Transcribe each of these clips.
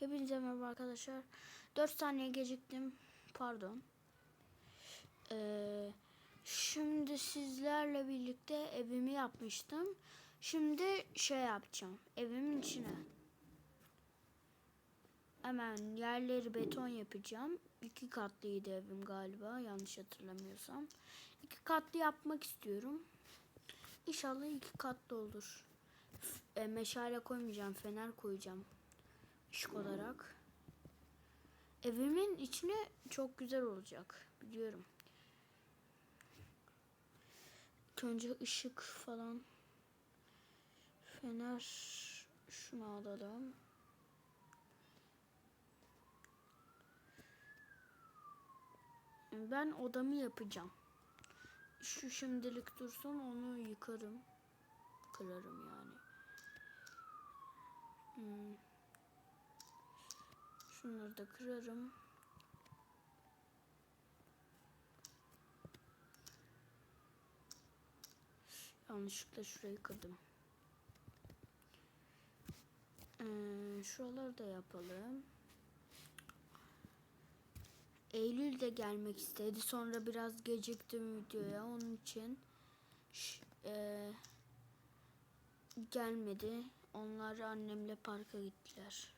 Hepinize merhaba arkadaşlar. 4 saniye geciktim. Pardon. Ee, şimdi sizlerle birlikte evimi yapmıştım. Şimdi şey yapacağım. Evimin içine. Hemen yerleri beton yapacağım. İki katlıydı evim galiba. Yanlış hatırlamıyorsam. İki katlı yapmak istiyorum. İnşallah iki katlı olur. E, meşale koymayacağım. Fener koyacağım ışık olarak. Evimin içine çok güzel olacak. Biliyorum. İlk önce ışık falan. Fener şunu alalım. Ben odamı yapacağım. Şu şimdilik dursun onu yıkarım. Kırarım yani. Hmm. Şunları da kırarım. Yanlışlıkla şurayı kırdım. Ee, şuraları da yapalım. Eylül de gelmek istedi. Sonra biraz geciktim videoya. Onun için ş- e, gelmedi. Onlar annemle parka gittiler.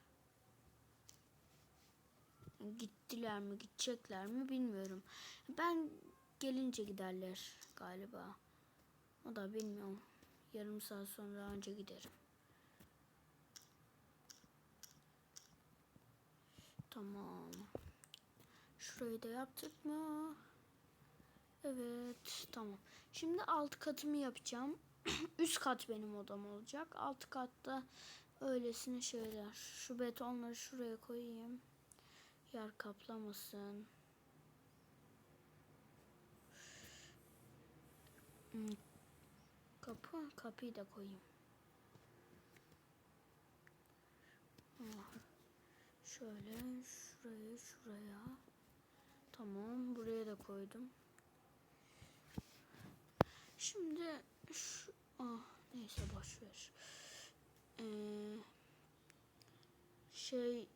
Gittiler mi gidecekler mi bilmiyorum. Ben gelince giderler galiba. O da bilmiyorum. Yarım saat sonra önce giderim. Tamam. Şurayı da yaptık mı? Evet tamam. Şimdi alt katımı yapacağım. Üst kat benim odam olacak. Alt katta öylesine şeyler. Şu betonları şuraya koyayım. Yer kaplamasın. Hmm, Kapı, kapıyı da koyayım. Ah, Şöyle şuraya şuraya. Tamam buraya da koydum. Şimdi şu ah neyse boş ver. Ee, şey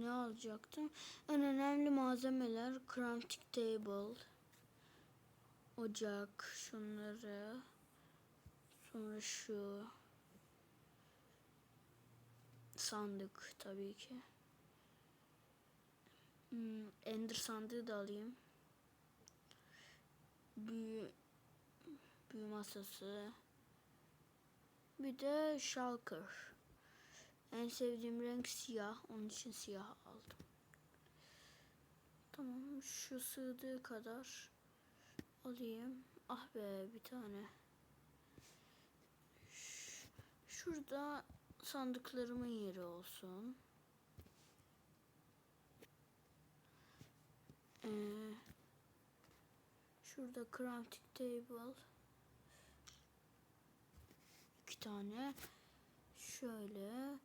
ne alacaktım? En önemli malzemeler crafting table, ocak, şunları, sonra şu sandık tabii ki. Hmm, Ender sandığı da alayım. Büyü, büyü masası. Bir de shulker. En sevdiğim renk siyah. Onun için siyah aldım. Tamam şu sığdığı kadar alayım. Ah be bir tane. Ş- Şurada sandıklarımın yeri olsun. Ee, şurada crafting table. İki tane. Şöyle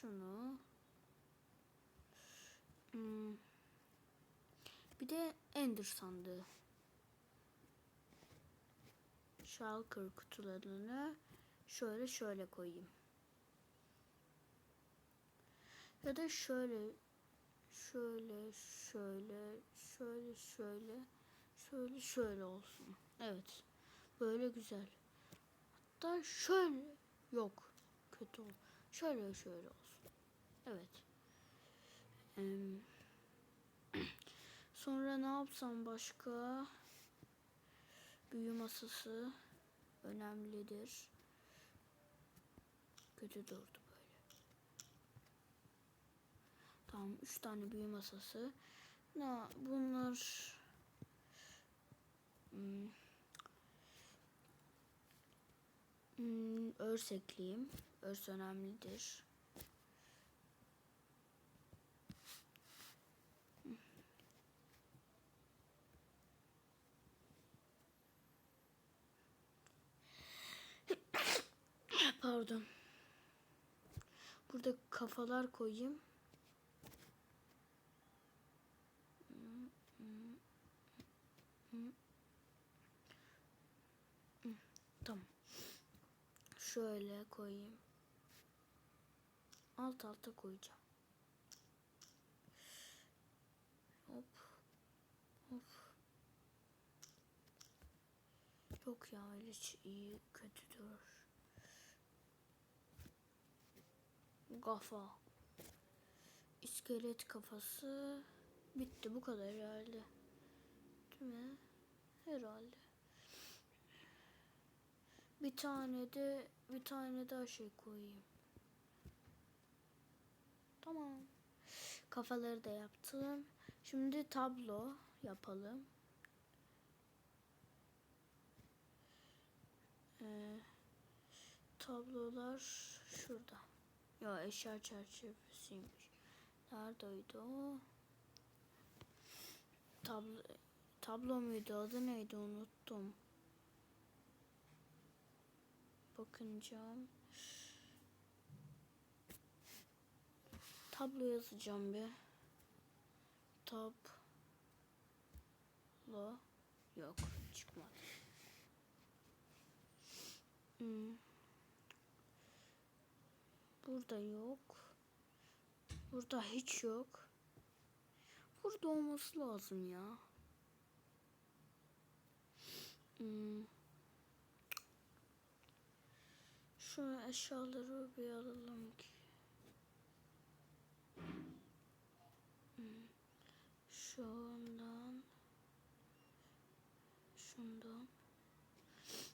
şunu. Hmm. Bir de Ender sandığı. Shulker kutularını şöyle şöyle koyayım. Ya da şöyle şöyle şöyle şöyle şöyle şöyle şöyle olsun. Evet. Böyle güzel. Hatta şöyle yok. Kötü ol. Şöyle şöyle olsun. Evet. Sonra ne yapsam başka? Büyü masası önemlidir. Kötü durdu böyle. Tamam, üç tane büyü masası. Ne bunlar hmm, hmm, örs ekleyeyim. Örs önemlidir. pardon. Burada kafalar koyayım. Tamam. Şöyle koyayım. Alt alta koyacağım. Hop. Hop. Yok ya öyle iyi kötüdür. Kafa. İskelet kafası. Bitti bu kadar herhalde. Değil mi? Herhalde. Bir tane de bir tane daha şey koyayım. Tamam. Kafaları da yaptım. Şimdi tablo yapalım. Ee, tablolar şurada. Ya eşya çerçevesiymiş. Neredeydi o? Tablo, tablo muydu? Adı neydi? Unuttum. Bakınca. Tablo yazacağım bir. Tablo. Yok. Çıkmadı. Hmm. Burada yok. Burada hiç yok. Burada olması lazım ya. Hmm. Şu eşyaları bir alalım ki. Hmm. Şundan. Şundan.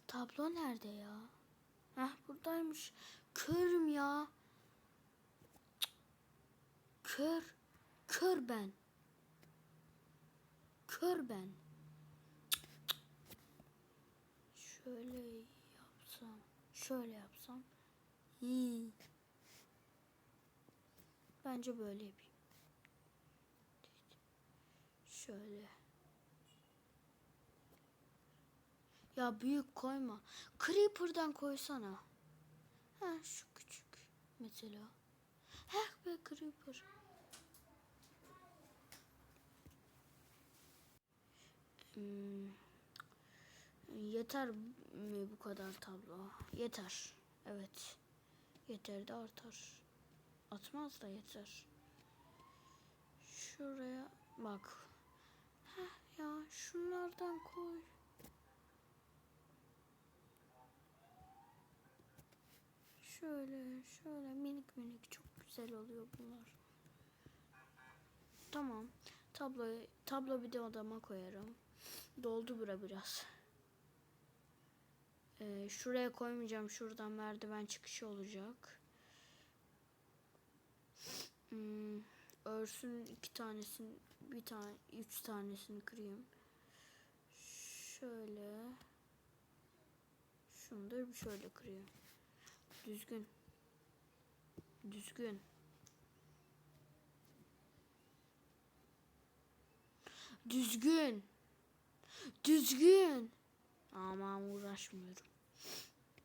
Tablo nerede ya? Heh buradaymış. Körüm ya. Kör. Kör ben. Kör ben. Şöyle yapsam. Şöyle yapsam. İyi. Bence böyle yapayım. Şöyle. Ya büyük koyma. Creeper'dan koysana. Ha şu küçük mesela. Heh be Creeper. Hmm. Yeter mi bu kadar tablo? Yeter. Evet. Yeter de artar. Atmaz da yeter. Şuraya bak. Heh ya şunlardan koy. Şöyle şöyle minik minik çok güzel oluyor bunlar. Tamam. Tabloyu tablo bir de odama koyarım. Doldu bura biraz. Ee, şuraya koymayacağım. Şuradan merdiven çıkışı olacak. Hmm, örsün iki tanesini bir tane üç tanesini kırayım. Şöyle. Şunu da şöyle kırayım. Düzgün. Düzgün. Düzgün. Düzgün. Aman uğraşmıyorum.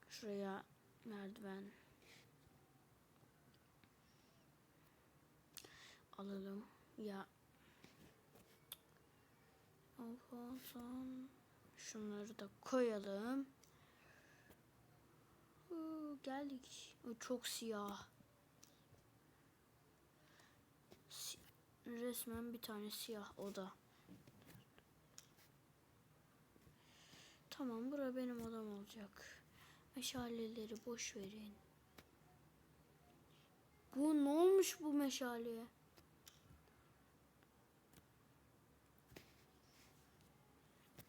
Şuraya merdiven. Alalım. Ya. Ondan şunları da koyalım. Huu, geldik. O çok siyah. Si- Resmen bir tane siyah oda. Tamam bura benim odam olacak. Meşaleleri boş verin. Bu ne olmuş bu meşaleye?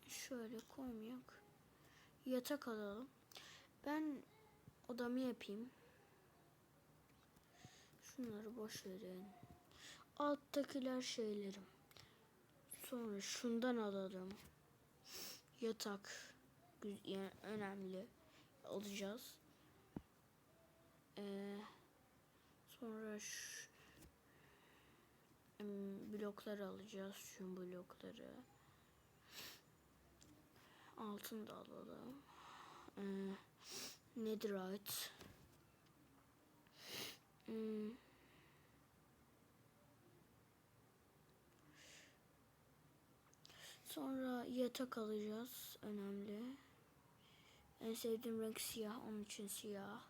Şöyle koymayak. Yatak alalım. Ben odamı yapayım. Şunları boş verin. Alttakiler şeylerim. Sonra şundan alalım. Yatak. Yani önemli. Alacağız. Ee, sonra şu blokları alacağız. Şu blokları. Altını da alalım. Ee, netherite. Hmm. Sonra yatak alacağız. Önemli. En sevdiğim renk siyah. Onun için siyah.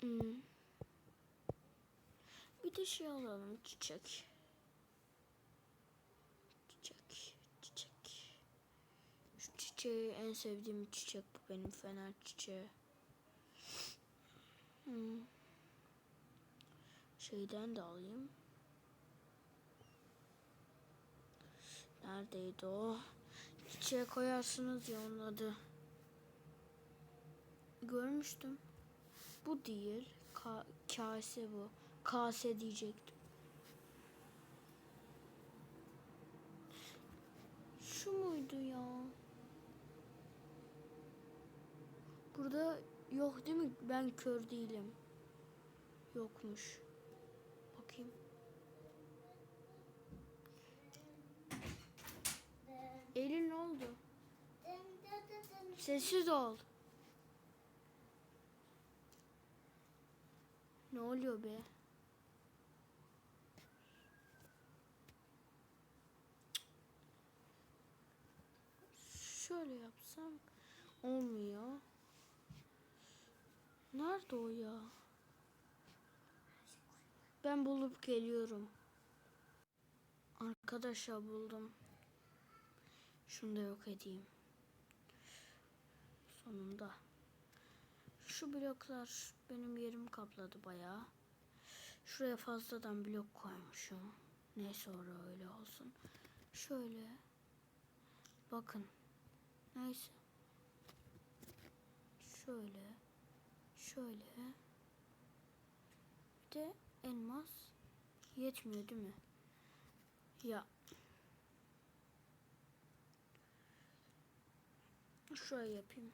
Hmm. Bir de şey alalım. Çiçek. Çiçek. Çiçek. Şu çiçeği en sevdiğim çiçek bu benim fener çiçeği. Hmm. Şeyden de alayım. Neredeydi o? Çiçeğe koyarsınız ya onun adı. Görmüştüm. Bu değil. Ka kase bu. Kase diyecektim. Şu muydu ya? Burada yok değil mi? Ben kör değilim. Yokmuş. Elin ne oldu? Sessiz ol. Ne oluyor be? Şöyle yapsam olmuyor. Nerede o ya? Ben bulup geliyorum. Arkadaşlar buldum. Şunu da yok edeyim. Sonunda. Şu bloklar benim yerimi kapladı bayağı. Şuraya fazladan blok koymuşum. Neyse orada öyle olsun. Şöyle. Bakın. Neyse. Şöyle. Şöyle. Bir de elmas. Yetmiyor değil mi? Ya. Şöyle yapayım.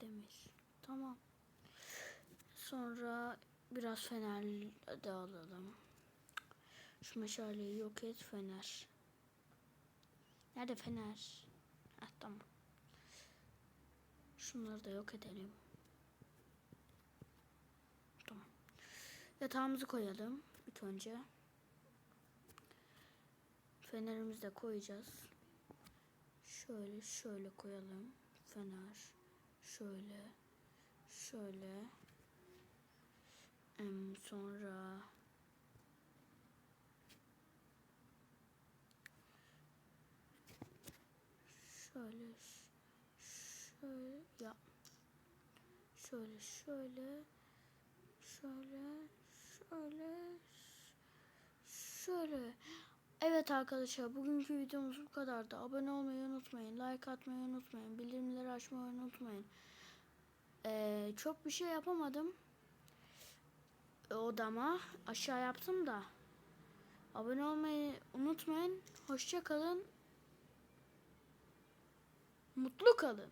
Demir. Tamam. Sonra biraz fener de alalım. Şu meşaleyi yok et fener. Nerede fener? Heh, tamam. Şunları da yok edelim. Tamam. Yatağımızı koyalım ilk önce. Fenerimizi de koyacağız. Şöyle şöyle koyalım. Fener. Şöyle. Şöyle. Em, sonra şöyle şöyle ya şöyle şöyle şöyle şöyle şöyle Evet arkadaşlar bugünkü videomuz bu kadardı. Abone olmayı unutmayın. Like atmayı unutmayın. Bildirimleri açmayı unutmayın. Ee, çok bir şey yapamadım. Odama aşağı yaptım da. Abone olmayı unutmayın. Hoşça kalın. Mutlu kalın.